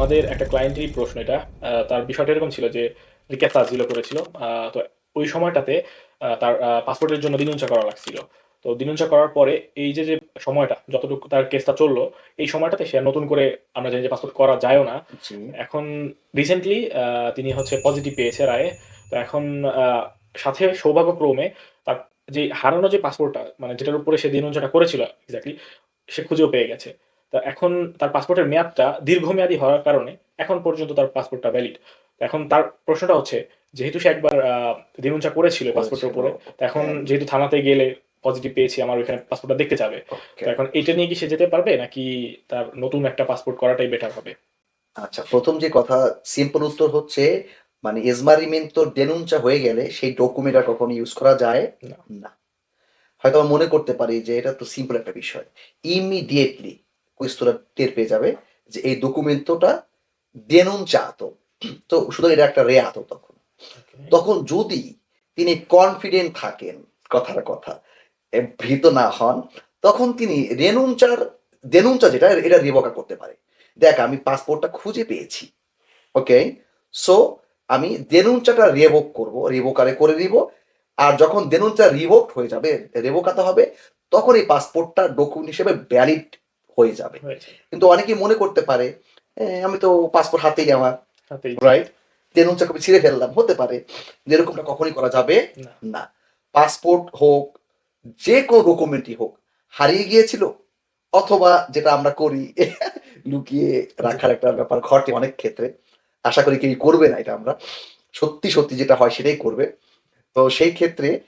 আমাদের একটা ক্লায়েন্টেরই প্রশ্ন এটা তার বিষয়টা এরকম ছিল যে রিক্যাপ তাজিলও করেছিল তো ওই সময়টাতে তার পাসপোর্টের জন্য দিনুঞ্চা করা লাগছিল। তো দিনুঞ্চা করার পরে এই যে যে সময়টা যতটুকু তার কেসটা চলল এই সময়টাতে সে নতুন করে আমরা জানি যে পাসপোর্ট করা যায়ও না। এখন রিসেন্টলি তিনি হচ্ছে পজিটিভ পেয়েছে রায়ে। তো এখন আহ, সাথে সৌভাগ্যক্রমে তার যে হারানো যে পাসপোর্টটা মানে যেটার উপরে সে দিনুঞ্চাটা করেছিল এক্স্যাক্টলি সে খুঁজেও পেয়ে গেছে। তো এখন তার পাসপোর্টের মেয়াদটা দীর্ঘমেয়াদী হওয়ার কারণে এখন পর্যন্ত তার পাসপোর্টটা ভ্যালিড এখন তার প্রশ্নটা হচ্ছে যেহেতু সে একবার দিনুঞ্চা করেছিল পাসপোর্টের উপরে তো এখন যেহেতু থানাতে গেলে পজিটিভ পেয়েছি আমার ওইখানে পাসপোর্টটা দেখতে যাবে। তো এখন এটা নিয়ে কি সে যেতে পারবে নাকি তার নতুন একটা পাসপোর্ট করাটাই বেটার হবে? আচ্ছা প্রথম যে কথা সিম্পল উত্তর হচ্ছে মানে এজমারিমেন্টর ডেনুঞ্চা হয়ে গেলে সেই ডকুমেন্ট আর কখনো ইউজ করা যায় না। না। হয়তো আমরা মনে করতে পারি যে এটা তো সিম্পল একটা বিষয়। ইমিডিয়েটলি কুইস্তরা টের পেয়ে যাবে যে এই ডকুমেন্টটা ডেনুঞ্চা তো তো সুতরাং এটা একটা রেয়াত তখন। তখন যদি তিনি কনফিডেন্ট থাকেন কথার কথা ভীত না হন তখন তিনি রেনুঞ্চার দেনুঞ্চা যেটা এটা রিভোকা করতে পারে। দেখ আমি পাসপোর্টটা খুঁজে পেয়েছি। ওকে সো আমি দেনুঞ্চাটা রেভোক করব রিভোকারে করে দিব আর যখন দেনুঞ্চা রিভোক হয়ে যাবে রেভোকাতে হবে তখন এই পাসপোর্টটা ডকুমেন্ট হিসেবে ভ্যালিড হয়ে যাবে। কিন্তু অনেকেই মনে করতে পারে আমি তো পাসপোর্ট হাতেই আমার। রাইট দেনুঞ্চা কপি ছিঁড়ে ফেললাম। হতে পারে যে এরকমটা কখনই করা যাবে না। পাসপোর্ট হোক যে কোনো ডকুমেন্টই হোক হারিয়ে গিয়েছিল অথবা যেটা আমরা করি লুকিয়ে রাখার একটা ব্যাপার ঘটে অনেক ক্ষেত্রে। আশা করি কেউ করবে না এটা আমরা। সত্যি সত্যি যেটা হয় সেটাই করবে। তো সেই ক্ষেত্রে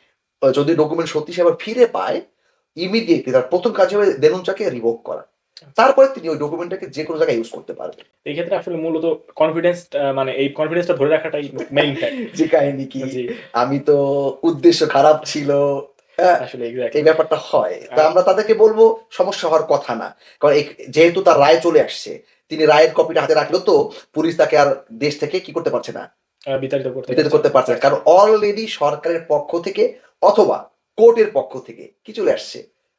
যদি ডকুমেন্ট সত্যি সে আবার ফিরে পায় ইমিডিয়েটলি তার প্রথম কাজ হবে দেনুঞ্চাকে রিভোক করা। তারপরে তিনি ওই ডকুমেন্টটাকে যে কোনো জায়গায় ইউজ করতে পারবে এই ক্ষেত্রে আসলে মূলত কনফিডেন্স মানে এই কনফিডেন্সটা ধরে রাখাটাই মেইন ফ্যাক্ট যে কাহিনী কি আমি তো উদ্দেশ্য খারাপ ছিল। হ্যাঁ এই ব্যাপারটা হয়। তা আমরা তাদেরকে বলব সমস্যা হওয়ার কথা না। কারণ যেহেতু তার রায় চলে আসছে তিনি রায়ের কপিটা হাতে রাখলেও তো পুলিশ তাকে আর দেশ থেকে কি করতে পারছে না? বিতাড়িত করতে বিতাড়িত করতে পারছে না। কারণ অলরেডি সরকারের পক্ষ থেকে অথবা কোর্টের পক্ষ থেকে কি চলে আসছে।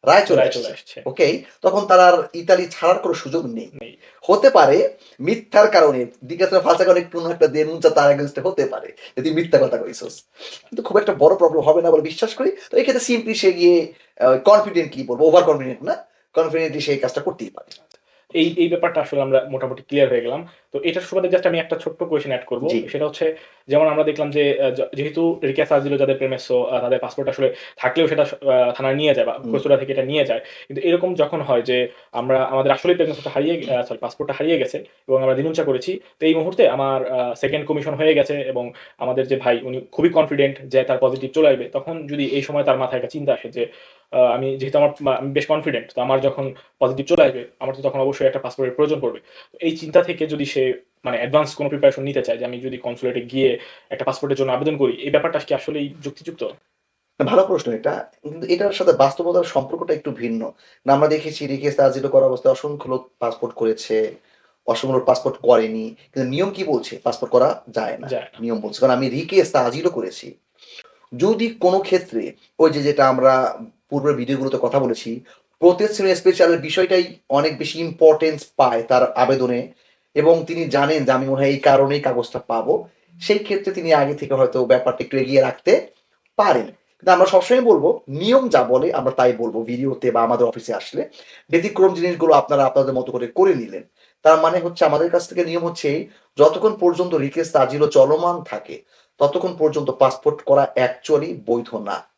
রায় চলে আসছে। ওকে তখন তার আর ইতালি ছাড়ার কোনো সুযোগ নেই। হতে পারে মিথ্যার কারণে দিকে ফাঁসা কারণে কোনো একটা তার এগেনস্টে হতে পারে যদি মিথ্যা কথা কইছস কিন্তু খুব একটা বড় প্রবলেম হবে না বলে বিশ্বাস করি। তো এই ক্ষেত্রে সিম্পলি সে গিয়ে কনফিডেন্টলি বলব? ওভার কনফিডেন্ট না কনফিডেন্টলি সেই কাজটা করতেই পারে। এই এই ব্যাপারটা আসলে আমরা মোটামুটি ক্লিয়ার হয়ে গেলাম। তো এটার সুবাদে জাস্ট আমি একটা ছোট্ট কোয়েশ্চেন অ্যাড করব। সেটা হচ্ছে যেমন আমরা দেখলাম যে যেহেতু রিকা সাজিলো যাদের প্রেমেসো তাদের পাসপোর্ট আসলে থাকলেও সেটা থানায় নিয়ে যায় বা। কস্তুরা থেকে এটা নিয়ে যায়। কিন্তু এরকম যখন হয় যে আমরা আমাদের আসলে প্রেমেসোটা হারিয়ে সরি পাসপোর্টটা হারিয়ে গেছে এবং আমরা দিনুঞ্চা করেছি তো এই মুহূর্তে আমার সেকেন্ড কমিশন হয়ে গেছে এবং আমাদের যে ভাই উনি খুবই কনফিডেন্ট যে তার পজিটিভ চলে আসবে। তখন যদি এই সময় তার মাথায় একটা চিন্তা আসে যে আমি যেহেতু আমার আমি বেশ কনফিডেন্ট তো আমার যখন পজিটিভ চলে আসবে আমার তো তখন অবশ্যই একটা পাসপোর্টের প্রয়োজন পড়বে। এই চিন্তা থেকে যদি সে মানে অ্যাডভান্স কোনো প্রিপারেশন নিতে চায় যে আমি যদি কনসুলেটে গিয়ে একটা পাসপোর্টের জন্য আবেদন করি এই ব্যাপারটা কি আসলেই যুক্তিযুক্ত? ভালো প্রশ্ন এটা। কিন্তু এটার সাথে বাস্তবতার সম্পর্কটা একটু ভিন্ন। না আমরা দেখেছি রিকেশ তাজিলো করা অবস্থায় অসংখ্য লোক পাসপোর্ট করেছে অসংখ্য লোক পাসপোর্ট করেনি কিন্তু নিয়ম কি বলছে? পাসপোর্ট করা যায় না। নিয়ম বলছে। কারণ আমি রিকেস তাজিলও করেছি। যদি কোনো ক্ষেত্রে ওই যে যেটা আমরা পূর্বের ভিডিওগুলোতে কথা বলেছি প্রোটেকশন স্পেশালের বিষয়টাই অনেক বেশি ইম্পর্টেন্স পায় তার আবেদনে। এবং তিনি জানেন যে আমি মনে হয় এই কারণেই কাগজটা পাবো। সেই ক্ষেত্রে তিনি আগে থেকে হয়তো ব্যাপারটা একটু এগিয়ে রাখতে পারেন। কিন্তু আমরা সবসময় বলব, নিয়ম যা বলে আমরা তাই বলব ভিডিওতে বা আমাদের অফিসে আসলে। ব্যতিক্রম জিনিসগুলো আপনারা আপনাদের মতো করে করে নিলেন। তার মানে হচ্ছে আমাদের কাছ থেকে নিয়ম হচ্ছে যতক্ষণ পর্যন্ত রিকেস তাজিলও চলমান থাকে, ততক্ষণ পর্যন্ত পাসপোর্ট করা অ্যাকচুয়ালি বৈধ না।